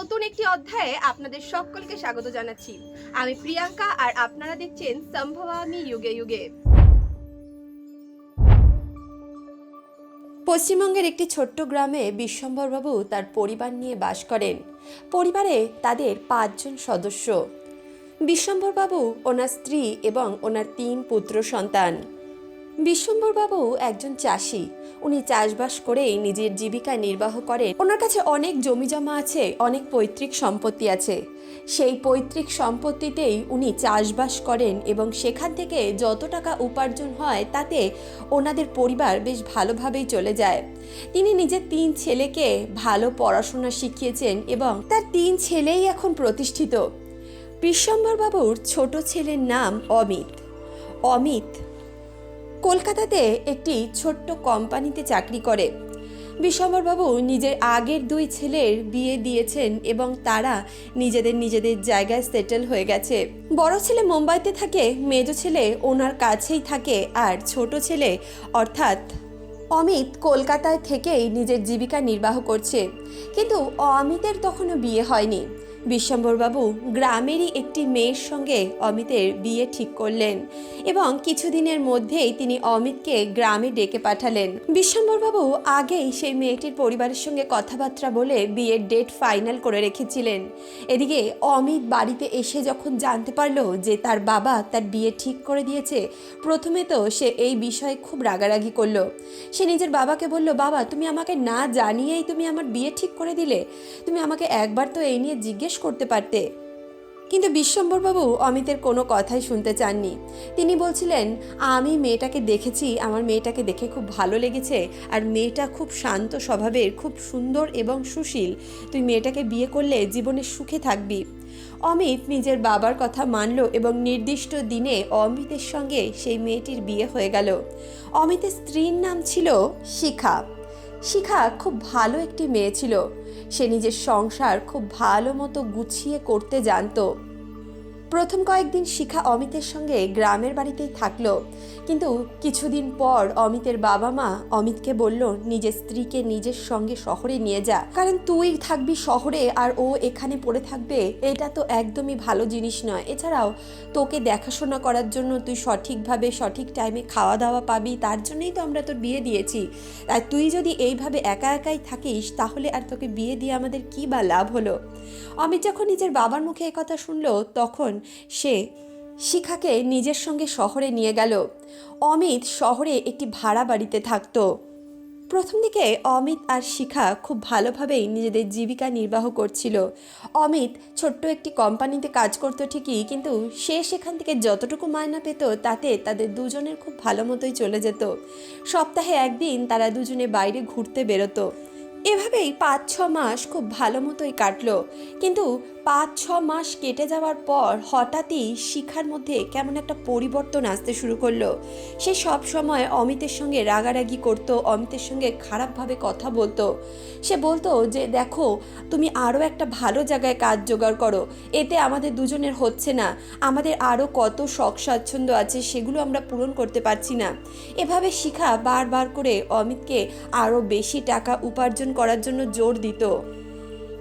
নতুন একটি অধ্যায়ে আপনাদের সকলকে স্বাগত জানাচ্ছি। আমি প্রিয়াঙ্কা আর আপনারা দেখছেন সম্ভবামি যুগে যুগে। পশ্চিমবঙ্গের একটি ছোট্ট গ্রামে বিশ্বম্বরবাবু তার পরিবার নিয়ে বাস করেন। পরিবারে তাদের পাঁচজন সদস্য। বিশ্বম্বরবাবু ওনার স্ত্রী এবং ওনার তিন পুত্র সন্তান। বিশ্বম্বরবাবু একজন চাষি। উনি চাষবাস করেই নিজের জীবিকা নির্বাহ করেন। ওনার কাছে অনেক জমি জমা আছে, অনেক পৈতৃক সম্পত্তি আছে। সেই পৈতৃক সম্পত্তিতেই উনি চাষবাস করেন এবং সেখান থেকে যত টাকা উপার্জন হয় তাতে ওনাদের পরিবার বেশ ভালোভাবেই চলে যায়। তিনি নিজের তিন ছেলেকে ভালো পড়াশোনা শিখিয়েছেন এবং তার তিন ছেলেই এখন প্রতিষ্ঠিত। বিশ্বম্বরবাবুর ছোট ছেলের নাম অমিত। অমিত কলকাতাতে একটি ছোট্ট কোম্পানিতে চাকরি করে। বিশ্বম্বরবাবু নিজের আগের দুই ছেলের বিয়ে দিয়েছেন এবং তারা নিজেদের নিজেদের জায়গায় সেটেল হয়ে গেছে। বড় ছেলে মুম্বাইতে থাকে, মেজ ছেলে ওনার কাছেই থাকে আর ছোট ছেলে অর্থাৎ অমিত কলকাতায় থেকেই নিজের জীবিকা নির্বাহ করছে। কিন্তু অমিতের তখনও বিয়ে হয়নি। বিশ্বম্বরবাবু গ্রামেরই একটি মেয়ের সঙ্গে অমিতের বিয়ে ঠিক করলেন এবং কিছুদিনের মধ্যেই তিনি অমিতকে গ্রামে ডেকে পাঠালেন। বিশ্বম্বরবাবু আগেই সেই মেয়েটির পরিবারের সঙ্গে কথাবার্তা বলে বিয়ের ডেট ফাইনাল করে রেখেছিলেন। এদিকে অমিত বাড়িতে এসে যখন জানতে পারল যে তার বাবা তার বিয়ে ঠিক করে দিয়েছে, প্রথমে তো সে এই বিষয়ে খুব রাগারাগি করল। সে নিজের বাবাকে বলল, বাবা, তুমি আমাকে না জানিয়েই তুমি আমার বিয়ে ঠিক করে দিলে। তুমি আমাকে একবার তো এই নিয়ে জিজ্ঞেস করতে পারতে। কিন্তু বিশ্বম্বরবাবু অমিতের কোনো কথাই শুনতে চাননি। তিনি বলছিলেন, আমি মেয়েটাকে দেখেছি, আমার মেয়েটাকে দেখে খুব ভালো লেগেছে, আর মেয়েটা খুব শান্ত স্বভাবের, খুব সুন্দর এবং সুশীল। তুই মেয়েটাকে বিয়ে করলে জীবনে সুখে থাকবি। অমিত নিজের বাবার কথা মানল এবং নির্দিষ্ট দিনে অমিতের সঙ্গে সেই মেয়েটির বিয়ে হয়ে গেল। অমিতের স্ত্রীর নাম ছিল শিখা। শিখা খুব ভালো একটি মেয়ে ছিল। সে নিজের সংসার খুব ভালো মতো গুছিয়ে করতে জানত। প্রথম কয়েকদিন শিখা অমিতের সঙ্গে গ্রামের বাড়িতেই থাকল। কিন্তু কিছুদিন পর অমিতের বাবা মা অমিতকে বলল, নিজের স্ত্রীকে নিজের সঙ্গে শহরে নিয়ে যা। কারণ তুই থাকবি শহরে আর ও এখানে পড়ে থাকবে, এটা তো একদমই ভালো জিনিস নয়। এছাড়াও তোকে দেখাশোনা করার জন্য তুই সঠিকভাবে, সঠিক টাইমে খাওয়া দাওয়া পাবি, তার জন্যই তো আমরা তোর বিয়ে দিয়েছি। আর তুই যদি এইভাবে একা একাই থাকিস, তাহলে আর তোকে বিয়ে দিয়ে আমাদের কি বা লাভ হলো? অমিত যখন নিজের বাবার মুখে কথা শুনলো, তখন সে শিখাকে নিজের সঙ্গে শহরে নিয়ে গেল। অমিত শহরে একটি ভাড়া বাড়িতে থাকতো। প্রথম দিকে অমিত আর শিখা খুব ভালোভাবেই নিজেদের জীবিকা নির্বাহ করছিল। অমিত ছোট্ট একটি কোম্পানিতে কাজ করতো ঠিকই, কিন্তু সে সেখান থেকে যতটুকু মায়না পেত, তাতে তাদের দুজনের খুব ভালো মতোই চলে যেত। সপ্তাহে একদিন তারা দুজনে বাইরে ঘুরতে বেরোতো। এভাবেই পাঁচ ছ মাস খুব ভালো মতোই কাটলো। কিন্তু পাঁচ ছ মাস কেটে যাওয়ার পর হঠাৎই শিখার মধ্যে কেমন একটা পরিবর্তন আসতে শুরু করল। সে সব সময় অমিতের সঙ্গে রাগারাগি করতো, অমিতের সঙ্গে খারাপভাবে কথা বলতো। সে বলতো যে, দেখো, তুমি আরও একটা ভালো জায়গায় কাজ জোগাড় করো। এতে আমাদের দুজনের হচ্ছে না। আমাদের আরও কত শখ স্বাচ্ছন্দ্য আছে সেগুলো আমরা পূরণ করতে পারছি না। এভাবে শিখা বারবার করে অমিতকে আরও বেশি টাকা উপার্জন করার জন্য জোর দিত।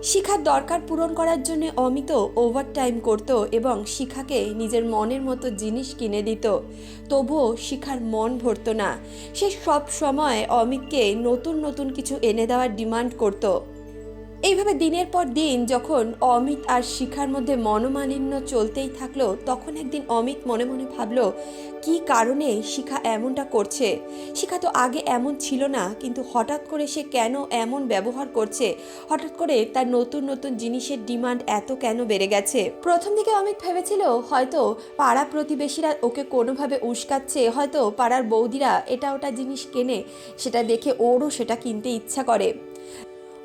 শিখার দরকার পূরণ করার জন্য অমিত ওভারটাইম করত এবং শিখাকে নিজের মনের মতো জিনিস কিনে দিত। তবুও শিখার মন ভরত না। সে সব সময় অমিতকে নতুন নতুন কিছু এনে দেওয়ার ডিমান্ড করত। এইভাবে দিনের পর দিন যখন অমিত আর শিখার মধ্যে মনোমালিন্য চলতেই থাকল, তখন একদিন অমিত মনে মনে ভাবলো, কি কারণে শিখা এমনটা করছে? শিখা তো আগে এমন ছিল না, কিন্তু হঠাৎ করে সে কেন এমন ব্যবহার করছে? হঠাৎ করে তার নতুন নতুন জিনিসের ডিমান্ড এত কেন বেড়ে গেছে? প্রথম দিকে অমিত ভেবেছিল, হয়তো পাড়া প্রতিবেশীরা ওকে কোনোভাবে উস্কাচ্ছে, হয়তো পাড়ার বৌদিরা এটা ওটা জিনিস কেনে, সেটা দেখে ওরও সেটা কিনতে ইচ্ছা করে।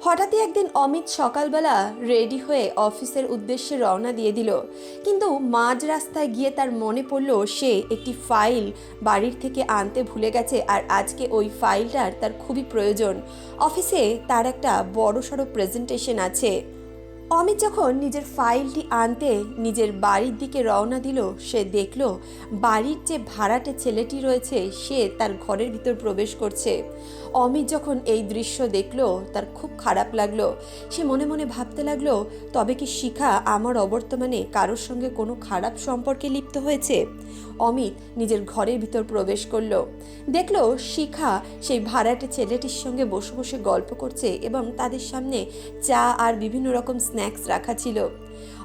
হঠাৎই একদিন অমিত সকালবেলা রেডি হয়ে অফিসের উদ্দেশ্যে রওনা দিয়ে দিল। কিন্তু মাঝ রাস্তায় গিয়ে তার মনে পড়ল, সে একটি ফাইল বাড়ির থেকে আনতে ভুলে গেছে আর আজকে ওই ফাইলটার তার খুবই প্রয়োজন। অফিসে তার একটা বড়সড় প্রেজেন্টেশন আছে। অমিত যখন নিজের ফাইলটি আনতে নিজের বাড়ির দিকে রওনা দিল, সে দেখল বাড়ির যে ভাড়াটে ছেলেটি রয়েছে, সে তার ঘরের ভিতর প্রবেশ করছে। অমিত যখন এই দৃশ্য দেখল, তার খুব খারাপ লাগল। সে মনে মনে ভাবতে লাগল, তবে কি শিখা আমার অবর্তমানে কারোর সঙ্গে কোনো খারাপ সম্পর্কে লিপ্ত হয়েছে? অমিত নিজের ঘরের ভিতর প্রবেশ করল। দেখল শিখা সেই ভাড়াটে ছেলেটির সঙ্গে বসে বসে গল্প করছে এবং তাদের সামনে চা আর বিভিন্ন রকম স্ন্যাক্স রাখা ছিল।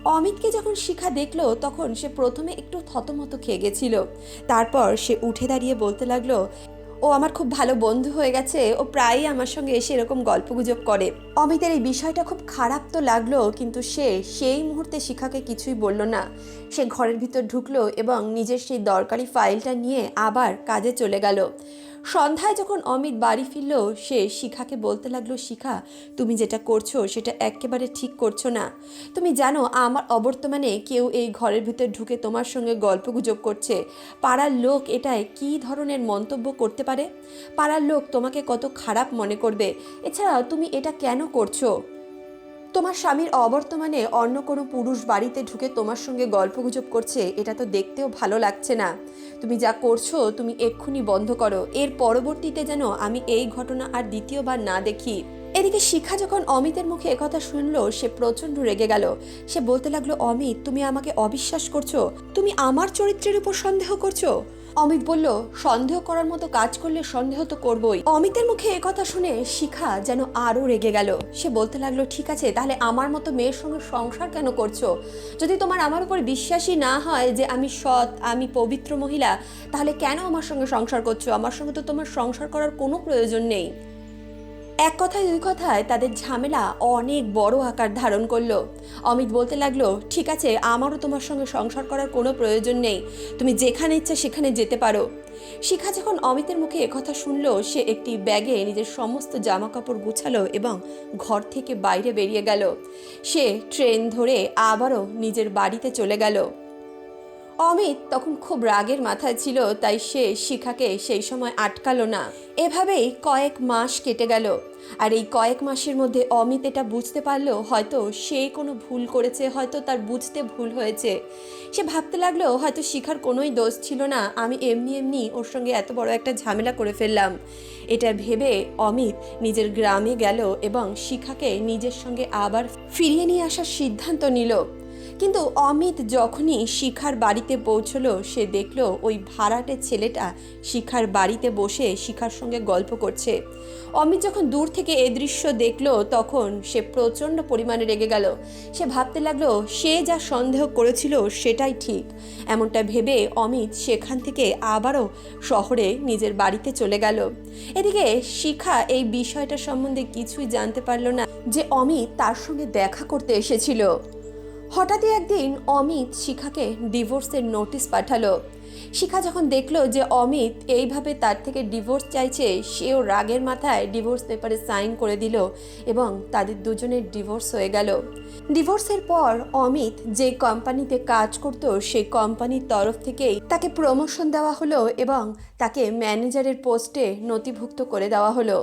অমিতকে যখন শিখা দেখল, তখন সে প্রথমে একটু থতমত খেয়ে গেছিল। তারপর সে উঠে দাঁড়িয়ে বলতে লাগল ও আমার খুব ভালো বন্ধু হয়ে গেছে। ও প্রায়ই আমার সঙ্গে এসে এরকম গল্পগুজব করে। অমিতের এই বিষয়টা খুব খারাপ তো লাগল, কিন্তু সে সেই মুহূর্তে শিখাকে কিছুই বলল না। সে ঘরের ভিতর ঢুকলো এবং নিজের সেই দরকারি ফাইলটা নিয়ে আবার কাজে চলে গেল। সন্ধ্যায় যখন অমিত বাড়ি ফিরল, সে শিখাকে বলতে লাগল, শিখা, তুমি যেটা করছ সেটা একেবারে ঠিক করছ না। তুমি জানো, আমার অবর্তমানে কেউ এই ঘরের ভিতর ঢুকে তোমার সঙ্গে গল্প গুজব করছে। পাড়ার লোক এটায় কী ধরনের মন্তব্য করতে পারে? পাড়ার লোক তোমাকে কত খারাপ মনে করবে। এছাড়াও, তুমি এটা কেন করছ? তোমার স্বামীর অবর্তমানে অন্য কোনো পুরুষ বাড়িতে ঢুকে তোমার সঙ্গে গল্পগুজব করছে, এটা তো দেখতেও ভালো লাগছে না। তুমি যা করছ, তুমি এক্ষুনি বন্ধ করো। এর পরবর্তীতে যেন আমি এই ঘটনা আর দ্বিতীয়বার না দেখি। এদিকে শিখা যখন অমিতের মুখে একথা শুনলো, সে প্রচণ্ড রেগে গেল। সে বলতে লাগল, অমিত, তুমি আমাকে অবিশ্বাস করছ? তুমি আমার চরিত্রের উপর সন্দেহ করছ? অমিত বলল, সন্দেহ করার মতো কাজ করলে সন্দেহ তো করবই। অমিতের মুখে একথা শুনে শিখা যেন আরও রেগে গেল। সে বলতে লাগল, ঠিক আছে, তাহলে আমার মতো মেয়ের সঙ্গে সংসার কেন করছ? যদি তোমার আমার উপর বিশ্বাসই না হয় যে আমি সৎ, আমি পবিত্র মহিলা, তাহলে কেন আমার সঙ্গে সংসার করছ? আমার সঙ্গে তো তোমার সংসার করার কোনো প্রয়োজন নেই। এক কথায় দুই কথায় তাদের ঝামেলা অনেক বড় আকার ধারণ করল। অমিত বলতে লাগল, ঠিক আছে, আমারও তোমার সঙ্গে সংসার করার কোনো প্রয়োজন নেই। তুমি যেখানে ইচ্ছা সেখানে যেতে পারো। শিখা যখন অমিতের মুখে একথা শুনলো, সে একটি ব্যাগে নিজের সমস্ত জামা কাপড় গুছালো এবং ঘর থেকে বাইরে বেরিয়ে গেল। সে ট্রেন ধরে আবারও নিজের বাড়িতে চলে গেল। অমিত তখন খুব রাগের মাথায় ছিল, তাই সে শিখাকে সেই সময় আটকালো না। এভাবেই কয়েক মাস কেটে গেল। আর এই কয়েক মাসের মধ্যে অমিত এটা বুঝতে পারল, হয়তো সে কোনো ভুল করেছে, হয়তো তার বুঝতে ভুল হয়েছে। সে ভাবতে লাগল, হয়তো শিখার কোনোই দোষ ছিল না, আমি এমনি এমনি ওর সঙ্গে এত বড় একটা ঝামেলা করে ফেললাম। এটা ভেবে অমিত নিজের গ্রামে গেল এবং শিখাকে নিজের সঙ্গে আবার ফিরিয়ে নিয়ে আসার সিদ্ধান্ত নিল। কিন্তু অমিত যখনই শিখার বাড়িতে পৌঁছলো, সে দেখল ওই ভাড়াটে ছেলেটা শিখার বাড়িতে বসে শিখার সঙ্গে গল্প করছে। অমিত যখন দূর থেকে এ দৃশ্য দেখল, তখন সে প্রচণ্ড পরিমাণে রেগে গেল। সে ভাবতে লাগল, সে যা সন্দেহ করেছিল সেটাই ঠিক। এমনটা ভেবে অমিত সেখান থেকে আবারও শহরে নিজের বাড়িতে চলে গেল। এদিকে শিখা এই বিষয়টা সম্বন্ধে কিছুই জানতে পারল না যে অমিত তার সঙ্গে দেখা করতে এসেছিল। হঠাৎই একদিন অমিত শিখাকে ডিভোর্সের নোটিশ পাঠালো। শিখা যখন দেখল যে অমিত এইভাবে তার থেকে ডিভোর্স চাইছে, সেও রাগের মাথায় ডিভোর্স পেপারে সাইন করে দিল এবং তাদের দুজনের ডিভোর্স হয়ে গেল। ডিভোর্সের পর অমিত যে কোম্পানিতে কাজ করত, সেই কোম্পানির তরফ থেকেই তাকে প্রমোশন দেওয়া হলো এবং তাকে ম্যানেজারের পোস্টে নথিভুক্ত করে দেওয়া হলো।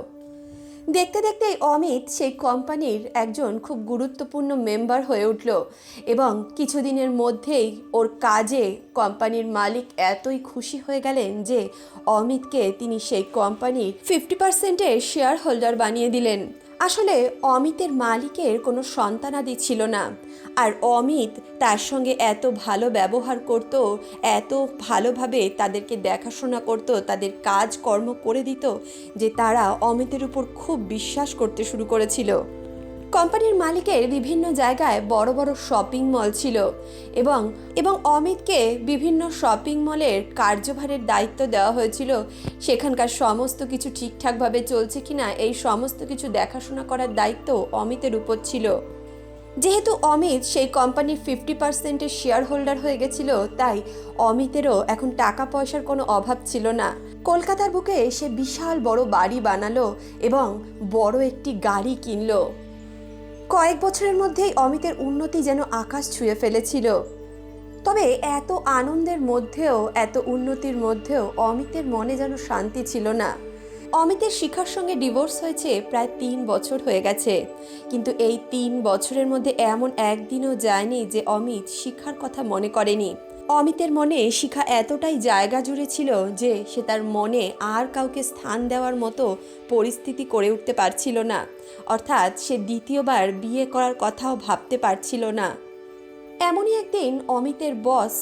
দেখতে দেখতে অমিত সেই কোম্পানির একজন খুব গুরুত্বপূর্ণ মেম্বার হয়ে উঠল এবং কিছুদিনের মধ্যেই ওর কাজে কোম্পানির মালিক এতই খুশি হয়ে গেলেন যে অমিতকে তিনি সেই কোম্পানির ফিফটি পার্সেন্টের শেয়ার হোল্ডার বানিয়ে দিলেন। আসলে অমিতের মালিকের কোনো সন্তানাদি ছিল না। আর অমিত তার সঙ্গে এত ভালো ব্যবহার করত, এত ভালোভাবে তাদেরকে দেখাশোনা করত, তাদের কাজকর্ম করে দিত, যে তারা অমিতের উপর খুব বিশ্বাস করতে শুরু করেছিল। কোম্পানির মালিকের বিভিন্ন জায়গায় বড় বড় শপিং মল ছিল এবং এবং অমিতকে বিভিন্ন শপিং মলের কার্যভারের দায়িত্ব দেওয়া হয়েছিল। সেখানকার সমস্ত কিছু ঠিকঠাকভাবে চলছে কিনা এই সমস্ত কিছু দেখাশোনা করার দায়িত্ব অমিতের উপর ছিল। যেহেতু অমিত সেই কোম্পানির ফিফটি পার্সেন্টের শেয়ার হোল্ডার হয়ে গেছিল, তাই অমিতেরও এখন টাকা পয়সার কোনো অভাব ছিল না। কলকাতার বুকে সে বিশাল বড় বাড়ি বানালো এবং বড় একটি গাড়ি কিনলো। কয়েক বছরের মধ্যেই অমিতের উন্নতি যেন আকাশ ছুঁয়ে ফেলেছিল। তবে এত আনন্দের মধ্যেও, এত উন্নতির মধ্যেও অমিতের মনে যেন শান্তি ছিল না। অমিতের শিখার সঙ্গে ডিভোর্স হয়েছে প্রায় তিন বছর হয়ে গেছে। কিন্তু এই তিন বছরের মধ্যে এমন একদিনও যায়নি যে অমিত শিখার কথা মনে করেনি। অমিতের মনে শিখা এতটাই জায়গা জুড়ে ছিল যে সে তার মনে আর কাউকে স্থান দেওয়ার মতো পরিস্থিতি করে উঠতে পারছিল না। অর্থাৎ সে দ্বিতীয়বার বিয়ে করার কথাও ভাবতে পারছিল না। এমনই একদিন অমিতের বস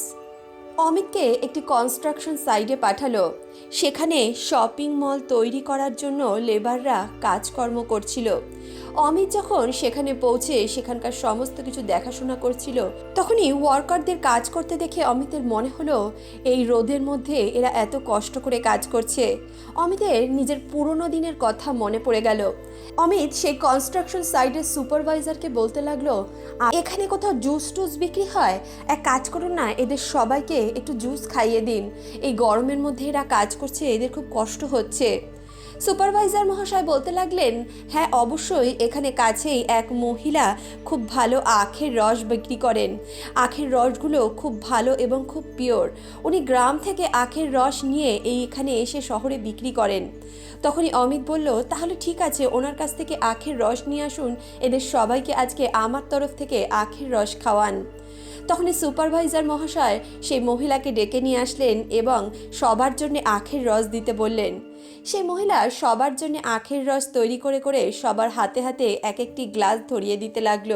অমিতকে একটি কনস্ট্রাকশন সাইডে পাঠালো। সেখানে শপিং মল তৈরি করার জন্য লেবাররা কাজকর্ম করছিল। অমিত যখন সেখানে পৌঁছে সেখানকার সমস্ত কিছু দেখাশোনা করছিল, তখনই ওয়ার্কারদের কাজ করতে দেখে অমিতের মনে হলো, এই রোদের মধ্যে এরা এত কষ্ট করে কাজ করছে। অমিতের নিজের পুরনো দিনের কথা মনে পড়ে গেল। অমিত সেই কনস্ট্রাকশন সাইডের সুপারভাইজারকে বলতে লাগল, এখানে কোথাও জুস টুস বিক্রি হয়? এক কাজ করুন না, এদের সবাইকে একটু জুস খাইয়ে দিন। এই গরমের মধ্যে এরা কাজ করছে, এদের খুব কষ্ট হচ্ছে। সুপারভাইজার মহাশয় বলতে লাগলেন হ্যাঁ অবশ্যই, এখানে কাছেই এক মহিলা খুব ভালো আখের রস বিক্রি করেন। আখের রসগুলো খুব ভালো এবং খুব পিওর। উনি গ্রাম থেকে আখের রস নিয়ে এই এখানে এসে শহরে বিক্রি করেন। তখনই অমিত বলল, তাহলে ঠিক আছে, ওনার কাছ থেকে আখের রস নিয়ে আসুন। এদের সবাইকে আজকে আমার তরফ থেকে আখের রস খাওয়ান। তখনই সুপারভাইজার মহাশয় সেই মহিলাকে ডেকে নিয়ে আসলেন এবং সবার জন্য আখের রস দিতে বললেন। সেই মহিলা সবার জন্য আখের রস তৈরি করে করে সবার হাতে হাতে এক একটি গ্লাস ধরিয়ে দিতে লাগল।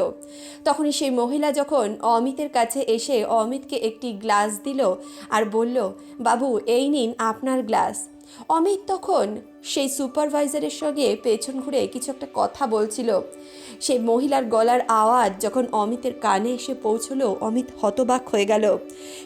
তখনই সেই মহিলা যখন অমিতের কাছে এসে অমিতকে একটি গ্লাস দিল আর বলল, বাবু, এই নিন আপনার গ্লাস। অমিত তখন সেই সুপারভাইজারের সঙ্গে পেছন ঘুরে কিছু একটা কথা বলছিল। সেই মহিলার গলার আওয়াজ যখন অমিতের কানে এসে পৌঁছলো, অমিত হতবাক হয়ে গেল।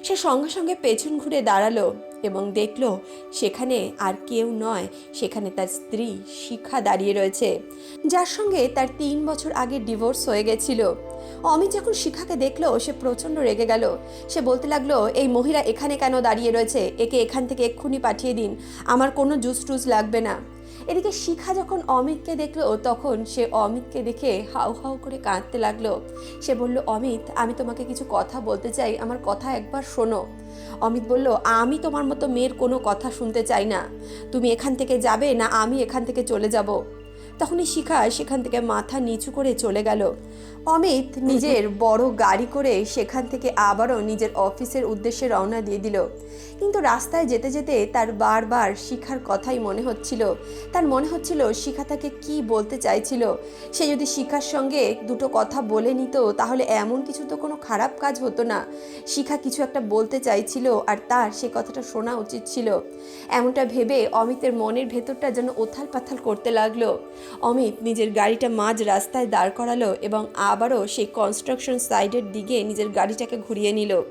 সে সঙ্গে সঙ্গে পেছন ঘুরে দাঁড়াল এবং দেখল সেখানে আর কেউ নয়, সেখানে তার স্ত্রী শিখা দাঁড়িয়ে রয়েছে, যার সঙ্গে তার তিন বছর আগে ডিভোর্স হয়ে গেছিল। অমিত যখন শিখাকে দেখল, সে প্রচণ্ড রেগে গেল। সে বলতে লাগল, এই মহিলা এখানে কেন দাঁড়িয়ে রয়েছে? একে এখান থেকে এক্ষুনি পাঠিয়ে দিন। আমার কোনো জুস টুস লাগবে না। এদিকে শিখা যখন অমিতকে দেখল, তখন সে অমিতকে দেখে হাউ হাউ করে কাঁদতে লাগল। সে বলল, অমিত, আমি তোমাকে কিছু কথা বলতে চাই, আমার কথা একবার শোনো। অমিত বলল, আমি তোমার মতো মেয়ের কোনো কথা শুনতে চাই না। তুমি এখান থেকে যাবে না, আমি এখান থেকে চলে যাব। তখনই শিখা সেখান থেকে মাথা নিচু করে চলে গেল। অমিত নিজের বড় গাড়ি করে সেখান থেকে আবারও নিজের অফিসের উদ্দেশ্যে রওনা দিয়ে দিল। কিন্তু রাস্তায় যেতে যেতে তার বারবার শিখার কথাই মনে হচ্ছিল। তার মনে হচ্ছিল শিখা তাকে কি বলতে চাইছিল? সে যদি শিখার সঙ্গে দুটো কথা বলে নিত, তাহলে এমন কিছু তো কোনো খারাপ কাজ হতো না। শিখা কিছু একটা বলতে চাইছিল আর তার সে কথাটা শোনা উচিত ছিল। এমনটা ভেবে অমিতের মনের ভেতরটা যেন ওথাল পাথাল করতে লাগল। অমিত নিজের গাড়িটা মাঝ রাস্তায় দাঁড় করালো এবং আবারও সেই কনস্ট্রাকশন সাইডের দিকে নিজের গাড়িটাকে ঘুরিয়ে নিল।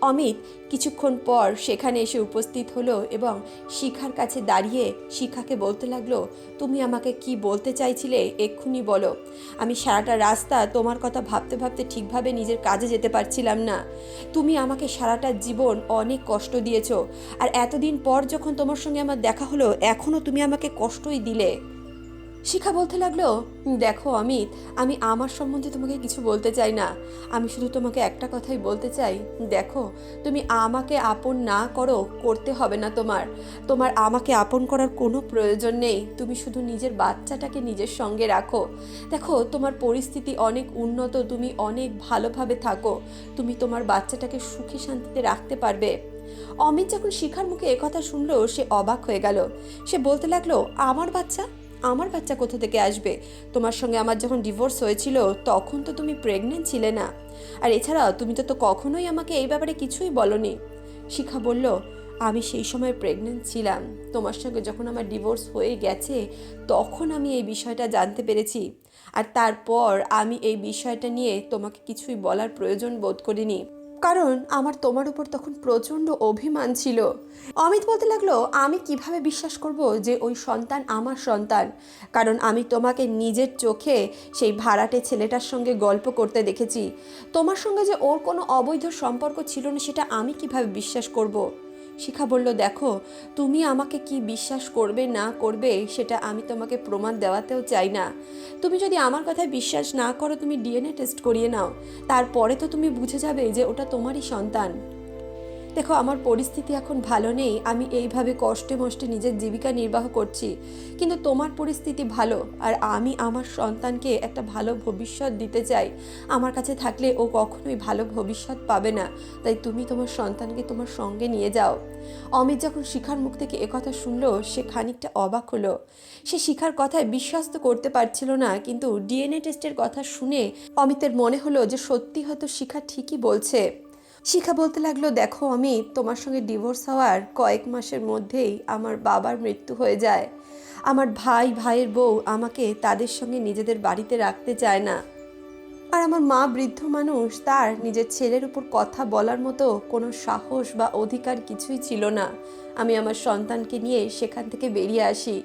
অমিত কিছুক্ষণ পর সেখানে এসে উপস্থিত হলো এবং শিখার কাছে দাঁড়িয়ে শিখাকে বলতে লাগল, তুমি আমাকে কি বলতে চাইছিলে? এক্ষুনি বলো। আমি সারাটা রাস্তা তোমার কথা ভাবতে ভাবতে ঠিকভাবে নিজের কাজে যেতে পারছিলাম না। তুমি আমাকে সারাটা জীবন অনেক কষ্ট দিয়েছ। আর এতদিন পর যখন তোমার সঙ্গে আমার দেখা হলো এখনও তুমি আমাকে কষ্টই দিলে। শিখা বলতে লাগল, দেখো অমিত, আমি আমার সম্বন্ধে তোমাকে কিছু বলতে চাই না। আমি শুধু তোমাকে একটা কথাই বলতে চাই। দেখো, তুমি আমাকে আপন না করো, করতে হবে না তোমার। তোমার আমাকে আপন করার কোনো প্রয়োজন নেই। তুমি শুধু নিজের বাচ্চাটাকে নিজের সঙ্গে রাখো। দেখো, তোমার পরিস্থিতি অনেক উন্নত, তুমি অনেক ভালোভাবে থাকো। তুমি তোমার বাচ্চাটাকে সুখী শান্তিতে রাখতে পারবে। অমিত যখন শিখার মুখে একথা শুনলো, সে অবাক হয়ে গেল। সে বলতে লাগল, আমার বাচ্চা? আমার বাচ্চা কোথা থেকে আসবে? তোমার সঙ্গে আমার যখন ডিভোর্স হয়েছিল, তখন তো তুমি প্রেগনেন্ট ছিলে না। আর এছাড়া তুমি তো তো কখনোই আমাকে এই ব্যাপারে কিছুই বলনি। শিখা বলল, আমি সেই সময় প্রেগনেন্ট ছিলাম। তোমার সঙ্গে যখন আমার ডিভোর্স হয়ে গেছে, তখন আমি এই বিষয়টা জানতে পেরেছি। আর তারপর আমি এই বিষয়টা নিয়ে তোমাকে কিছুই বলার প্রয়োজন বোধ করিনি। কারণ আমার তোমার উপর তখন প্রচণ্ড অভিমান ছিল। অমিত বলতে লাগল, আমি কীভাবে বিশ্বাস করব যে ওই সন্তান আমার সন্তান? কারণ আমি তোমাকে নিজের চোখে সেই ভাড়াটে ছেলেটার সঙ্গে গল্প করতে দেখেছি। তোমার সঙ্গে যে ওর কোনো অবৈধ সম্পর্ক ছিল না, সেটা আমি কীভাবে বিশ্বাস করব। শিখা বলল, দেখো, তুমি আমাকে কি বিশ্বাস করবে, না করবে, সেটা আমি তোমাকে প্রমাণ দেওয়াতেও চাই না। তুমি যদি আমার কথায় বিশ্বাস না করো, তুমি ডিএনএ টেস্ট করিয়ে নাও। তারপরে তো তুমি বুঝে যাবে যে ওটা তোমারই সন্তান। দেখো, আমার পরিস্থিতি এখন ভালো নেই, আমি এইভাবে কষ্টে মষ্টে নিজের জীবিকা নির্বাহ করছি। কিন্তু তোমার পরিস্থিতি ভালো, আর আমি আমার সন্তানকে একটা ভালো ভবিষ্যৎ দিতে চাই। আমার কাছে থাকলে ও কখনোই ভালো ভবিষ্যৎ পাবে না। তাই তুমি তোমার সন্তানকে তোমার সঙ্গে নিয়ে যাও। অমিত যখন শিখার মুখ থেকে একথা শুনলো, সে খানিকটা অবাক হলো। সে শিখার কথায় বিশ্বাস তো করতে পারছিল না, কিন্তু ডিএনএ টেস্টের কথা শুনে অমিতের মনে হলো যে সত্যি হয়তো শিখা ঠিকই বলছে। শিখা বলতে লাগল, দেখো, আমি তোমার সঙ্গে ডিভোর্স হওয়ার কয়েক মাসের মধ্যেই আমার বাবার মৃত্যু হয়ে যায়। আমার ভাই, ভাইয়ের বউ আমাকে তাদের সঙ্গে নিজেদের বাড়িতে রাখতে চায় না। আর আমার মা বৃদ্ধ মানুষ, তার নিজের ছেলের উপর কথা বলার মতো কোনো সাহস বা অধিকার কিছুই ছিল না। আমি আমার সন্তানকে নিয়ে সেখান থেকে বেরিয়ে আসি।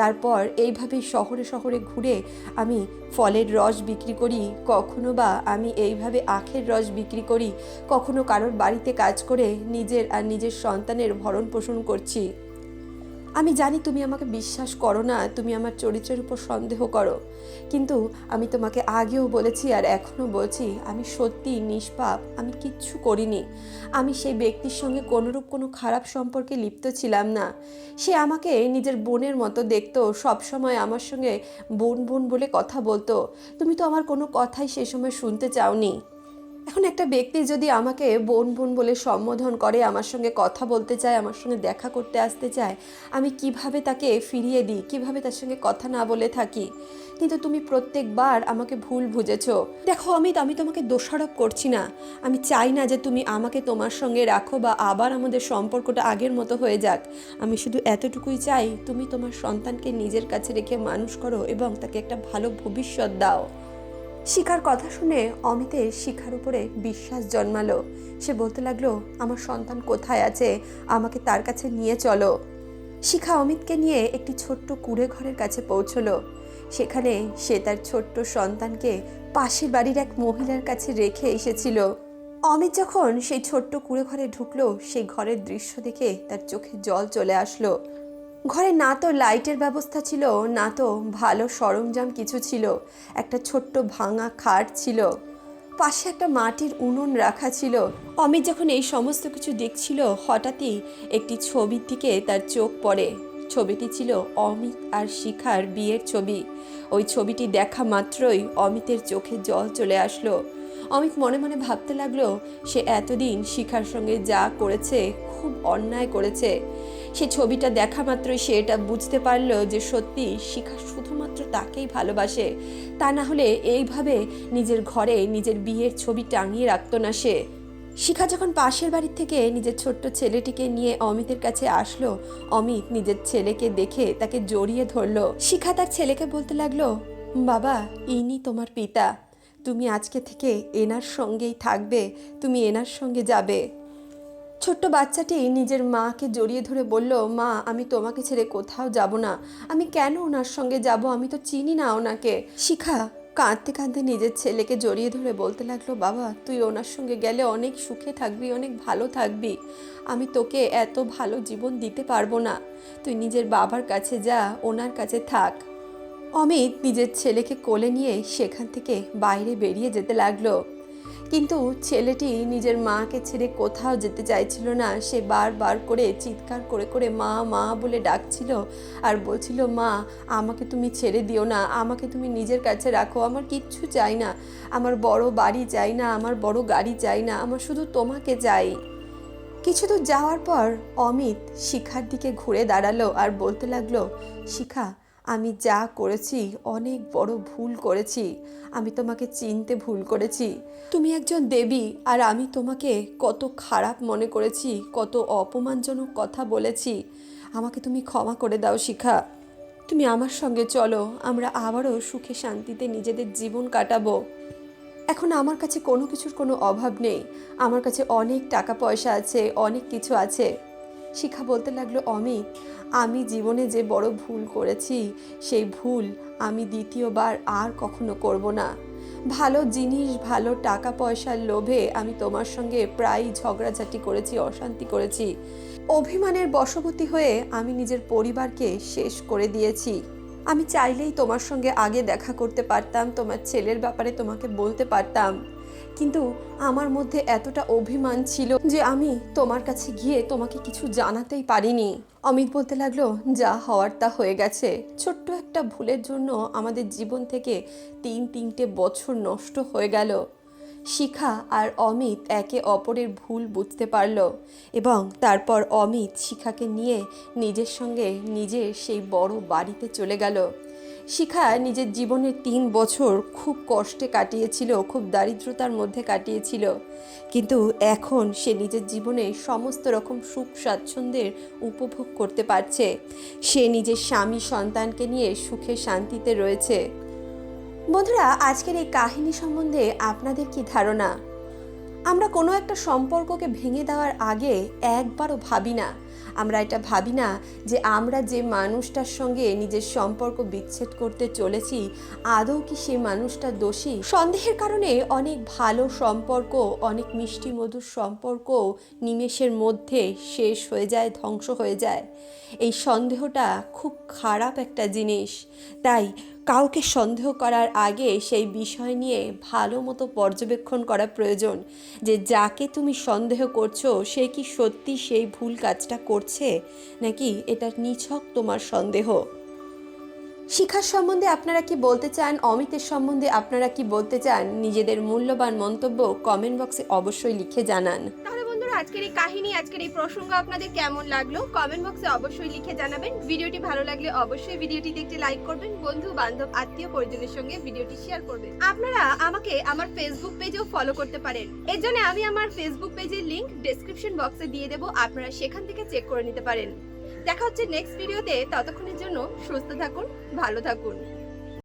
তারপর এইভাবে শহরে শহরে ঘুরে আমি ফলের রস বিক্রি করি, কখনো বা আমি এইভাবে আখের রস বিক্রি করি, কখনো কারোর বাড়িতে কাজ করে নিজের আর নিজের সন্তানের ভরণ পোষণ করছি। আমি জানি তুমি আমাকে বিশ্বাস করো না, তুমি আমার চরিত্রের উপর সন্দেহ করো। কিন্তু আমি তোমাকে আগেও বলেছি আর এখনও বলছি, আমি সত্যি নিষ্পাপ, আমি কিচ্ছু করিনি। আমি সেই ব্যক্তির সঙ্গে কোনোরূপ কোনো খারাপ সম্পর্কে লিপ্ত ছিলাম না। সে আমাকে নিজের বোনের মতো দেখতো, সবসময় আমার সঙ্গে বোন বোন বলে কথা বলতো। তুমি তো আমার কোনো কথাই সে সময় শুনতে চাওনি। এখন একটা ব্যক্তি যদি আমাকে বোন বোন বলে সম্বোধন করে, আমার সঙ্গে কথা বলতে চায়, আমার সঙ্গে দেখা করতে আসতে চায়, আমি কীভাবে তাকে ফিরিয়ে দিই? কীভাবে তার সঙ্গে কথা না বলে থাকি? কিন্তু তুমি প্রত্যেকবার আমাকে ভুল বুঝেছ। দেখো অমিত আমি তোমাকে দোষারোপ করছি না। আমি চাই না যে তুমি আমাকে তোমার সঙ্গে রাখো বা আবার আমাদের সম্পর্কটা আগের মতো হয়ে যাক। আমি শুধু এতটুকুই চাই, তুমি তোমার সন্তানকে নিজের কাছে রেখে মানুষ করো এবং তাকে একটা ভালো ভবিষ্যৎ দাও। শিখার কথা শুনে অমিতের শিখার উপরে বিশ্বাস জন্মালো। সে বলতে লাগল, আমার সন্তান কোথায় আছে? আমাকে তার কাছে নিয়ে চলো। শিখা অমিতকে নিয়ে একটি ছোট্ট কুড়ে ঘরের কাছে পৌঁছলো। সেখানে সে তার ছোট্ট সন্তানকে পাশের বাড়ির এক মহিলার কাছে রেখে এসেছিল। অমিত যখন সেই ছোট্ট কুড়ে ঘরে ঢুকলো, সেই ঘরের দৃশ্য দেখে তার চোখে জল চলে আসলো। ঘরে না তো লাইটের ব্যবস্থা ছিল, না তো ভালো সরঞ্জাম কিছু ছিল, একটা ছোট্ট ভাঙা খাট ছিল, পাশে একটা মাটির উনুন রাখা ছিল। অমিত যখন এই সমস্ত কিছু দেখছিল, হঠাৎই একটি ছবির দিকে তার চোখ পড়ে। ছবিটি ছিল অমিত আর শিখার বিয়ের ছবি। ওই ছবিটি দেখা মাত্রই অমিতের চোখে জল চলে আসলো। অমিত মনে মনে ভাবতে লাগল, সে এতদিন শিখার সঙ্গে যা করেছে, খুব অন্যায় করেছে। সে ছবিটা দেখা মাত্রই সে এটা বুঝতে পারল যে সত্যি শিখা শুধুমাত্র তাকেই ভালোবাসে। তা না হলে এইভাবে নিজের ঘরে নিজের বিয়ের ছবি টাঙিয়ে রাখতো না সে। শিখা যখন পাশের বাড়ির থেকে নিজের ছোট্ট ছেলেটিকে নিয়ে অমিতের কাছে আসলো, অমিত নিজের ছেলেকে দেখে তাকে জড়িয়ে ধরলো। শিখা তার ছেলেকে বলতে লাগল, বাবা ইনি তোমার পিতা। তুমি আজকে থেকে এনার সঙ্গেই থাকবে। তুমি এনার সঙ্গে যাবে। ছোট্ট বাচ্চাটি নিজের মাকে জড়িয়ে ধরে বলল, মা, আমি তোমাকে ছেড়ে কোথাও যাব না। আমি কেন ওনার সঙ্গে যাব? আমি তো চিনি না ওনাকে। শিখা কাঁদতে কাঁদতে নিজের ছেলেকে জড়িয়ে ধরে বলতে লাগল, বাবা, তুই ওনার সঙ্গে গেলে অনেক সুখে থাকবি, অনেক ভালো থাকবি। আমি তোকে এত ভালো জীবন দিতে পারব না। তুই নিজের বাবার কাছে যা, ওনার কাছে থাক। অমিত নিজের ছেলেকে কোলে নিয়ে সেখান থেকে বাইরে বেরিয়ে যেতে লাগল। কিন্তু ছেলেটি নিজের মাকে ছেড়ে কোথাও যেতে চাইছিল না। সে বারবার করে চিৎকার করে করে মা মা বলে ডাকছিল আর বলছিল, মা, আমাকে তুমি ছেড়ে দিও না। আমাকে তুমি নিজের কাছে রাখো। আমার কিচ্ছু চাই না। আমার বড় বাড়ি চাই না। আমার বড় গাড়ি চাই না। আমার শুধু তোমাকে চাই। কিছু দূর যাওয়ার পর অমিত শিখার দিকে ঘুরে দাঁড়াল আর বলতে লাগল, শিখা আমি যা করেছি, অনেক বড় ভুল করেছি। আমি তোমাকে চিনতে ভুল করেছি। তুমি একজন দেবী, আর আমি তোমাকে কত খারাপ মনে করেছি, কত অপমানজনক কথা বলেছি। আমাকে তুমি ক্ষমা করে দাও, শিখা। তুমি আমার সঙ্গে চলো, আমরা আবারও সুখে শান্তিতে নিজেদের জীবন কাটাবো। এখন আমার কাছে কোনো কিছুর কোনো অভাব নেই। আমার কাছে অনেক টাকা পয়সা আছে, অনেক কিছু আছে। শিখা বলতে লাগল, অমিত আমি জীবনে যে বড় ভুল করেছি, সেই ভুল আমি দ্বিতীয়বার আর কখনো করব না। ভালো জিনিস, ভালো টাকা পয়সার লোভে আমি তোমার সঙ্গে প্রায় ঝগড়াঝাটি করেছি, অশান্তি করেছি। অভিমানের বশবর্তী হয়ে আমি নিজের পরিবারকে শেষ করে দিয়েছি। আমি চাইলেই তোমার সঙ্গে আগে দেখা করতে পারতাম, তোমার ছেলের ব্যাপারে তোমাকে বলতে পারতাম। কিন্তু আমার মধ্যে এতটা অভিমান ছিল যে আমি তোমার কাছে গিয়ে তোমাকে কিছু জানাতেই পারিনি। অমিত বলতে লাগল, যা হওয়ার তা হয়ে গেছে। ছোট্ট একটা ভুলের জন্য আমাদের জীবন থেকে তিন তিনটে বছর নষ্ট হয়ে গেল। শিখা আর অমিত একে অপরের ভুল বুঝতে পারল এবং তারপর অমিত শিখাকে নিয়ে নিজের সঙ্গে নিজের সেই বড় বাড়িতে চলে গেল। শিখা নিজের জীবনের তিন বছর খুব কষ্টে কাটিয়েছিল, খুব দারিদ্রতার মধ্যে কাটিয়েছিল। কিন্তু এখন সে নিজের জীবনে সমস্ত রকম সুখ স্বাচ্ছন্দ্যের উপভোগ করতে পারছে। সে নিজের স্বামী সন্তানকে নিয়ে সুখে শান্তিতে রয়েছে। বন্ধুরা, আজকের এই কাহিনী সম্বন্ধে আপনাদের কি ধারণা? আমরা কোনো একটা সম্পর্ককে ভেঙে দেওয়ার আগে একবারও ভাবি না। আমরা এটা ভাবি না যে আমরা যে মানুষটার সঙ্গে নিজের সম্পর্ক বিচ্ছেদ করতে চলেছি, আদৌ কি সেই মানুষটা দোষী? সন্দেহের কারণে অনেক ভালো সম্পর্ক, অনেক মিষ্টি মধুর সম্পর্ক নিমেষের মধ্যে শেষ হয়ে যায়, ধ্বংস হয়ে যায়। এই সন্দেহটা খুব খারাপ একটা জিনিস। তাই কাউকে সন্দেহ করার আগে সেই বিষয় নিয়ে ভালো মতো পর্যবেক্ষণ করা প্রয়োজন যে যাকে তুমি সন্দেহ করছ, সে কি সত্যি সেই ভুল কাজটা করছে, নাকি এটা নিছক তোমার সন্দেহ? শিক্ষার সম্বন্ধে আপনারা কি বলতে চান? অমিতের সম্বন্ধে আপনারা কি বলতে চান? নিজেদের মূল্যবান মন্তব্য কমেন্ট বক্সে অবশ্যই লিখে জানান। বন্ধুরা, আজকের এই কাহিনী, আজকের এই প্রসঙ্গ আপনাদের কেমন লাগল? কমেন্ট বক্সে অবশ্যই লিখে জানাবেন। ভিডিওটি ভালো লাগলে অবশ্যই ভিডিওটি দেখতে লাইক করবেন। বন্ধু, বান্ধব, আত্মীয়, পরিজনের সঙ্গে ভিডিওটি শেয়ার করবেন। আপনারা আমাকে আমার ফেসবুক পেজেও ফলো করতে পারেন। এর জন্য আমি আমার ফেসবুক পেজের লিংক ডেসক্রিপশন বক্সে দিয়ে দেবো। আপনারা সেখান থেকে চেক করে নিতে পারেন। দেখা হচ্ছে নেক্সট ভিডিওতে ততক্ষণের জন্য সুস্থ থাকুন, ভালো থাকুন।